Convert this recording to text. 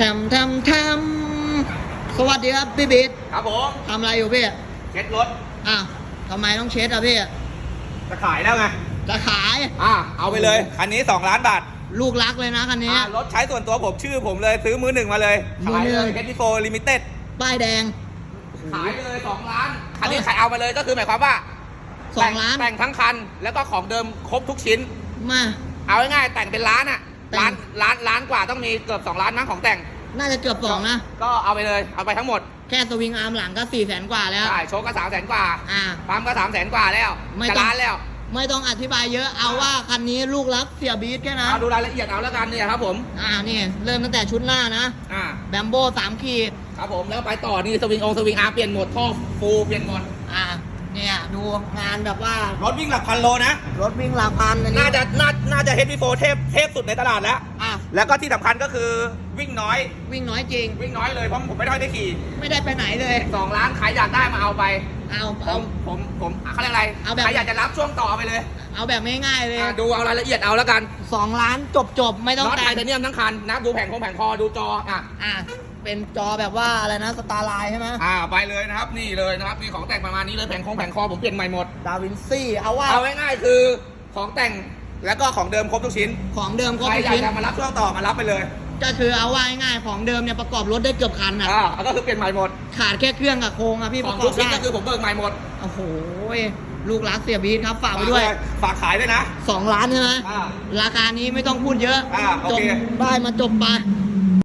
ทำทำทำสวัสดีครับพี่บิ๊ดครับผมทำอะไรอยู่พี่เช็ดรถอ้าวทำไมต้องเช็ดอะพี่จะขายแล้วไงจะขายอ่าเอาไปเลยคันนี้ 2 ล้านบาทลูกรักเลยนะคันนี้อ่ารถใช้ส่วนตัวผมชื่อผมเลยซื้อมือหนึ่งมาเลยมือขายหนึ่เลงยเฮดดี้โฟลิมิเต็ดป้ายแดง ขายเลย 2 ล้านคันนี้ขายเอามาเลยก็คือหมายความว่าสองล้านแต่งทั้งคันแล้วก็ของเดิมครบทุกชิ้นมาเอาง่ายๆแต่งเป็นล้านอะ แต่งล้านล้านล้านกว่าต้องมีเกือบ2ล้านมั้งของแต่งน่าจะเกือบสองนะ ก็เอาไปเลยเอาไปทั้งหมดแค่สวิงอาร์มหลังก็สี่แสนกว่าแล้ว ใช่โชคก็สามแสนกว่าอ่า ปั๊มก็สามแสนกว่าแล้วไม่จะต้อง ล้านแล้วไม่ต้องอธิบายเยอะเอาว่าคันนี้ลูกรักเสียบีทแค่นั้นเอาดูรายละเอียดเอาแล้วกันเนี่ยครับผมอ่านี่เริ่มตั้งแต่ชุดหน้านะอ่าแบมโบสามขีดครับผมแล้วไปต่อนี่สวิงองสวิงอาร์เปลี่ยนหมดท่อฟูเปลี่ยนหมดอ่าเนี่ยดูงานแบบว่ารถวิ่งหลักพันโลนะ รถวิ่งหลักพันอันนี้น่าจะน่าน่าจะเฮดวีโฟเทพเทพสุดในตลาดแล้ว อะ แล้วก็ที่สำคัญก็คือวิ่งน้อย วิ่งน้อยจริง วิ่งน้อยเลยเพราะผมไม่ได้ได้ขี่ไม่ได้ไปไหนเลย สองล้านขายอยากได้มาเอาไป เอาผเอา มผมผมเขาเรียกอะไรเอาแบบ ใครอยากจะรับช่วงต่อไปเลยเอาแบบง่ายๆเลยอะดูเอารายละเอียดเอาแล้วกันสองล้านจบจบๆไม่ต้องน็อตแต่ไทงเทเนียมทั้งคันนะดูแผงคงแผงคอดูจออะ อะ เป็นจอแบบว่าอะไรนะสตาร์ไลน์ใช่ไหมอ่าไปเลยนะครับนี่เลยนะครับมีของแต่งประมาณนี้เลยแผงคงแผงคอผมเปลี่ยนใหม่หมด ดาวินซี่เอาว่า เอาง่ายๆคือของแต่ง แล้วก็ของเดิมครบทุกชิ้นของเดิมครบใครทุกอยากชิ้นจะมารับช่วงต่อมารับไปเลยก็คือเอาว่าง่ายๆของเดิมเนี่ยประกอบรถได้เกือบคันอะอ่าก็คือเปลี่ยนใหม่หมดขาดแค่เครื่องกับโครงอะพี่ขปองระกทุอกบชิ้นได้ก็คือผมเบิกใหม่หมดโอ้โหลูกรักเสียบีทครับฝากไปด้วย ฝากขายด้วยนะสองล้านใช่ไหมอ่าราคานี้ไม่ต้องพูดเยอะอ่าโอจบเค ได้มาจบไป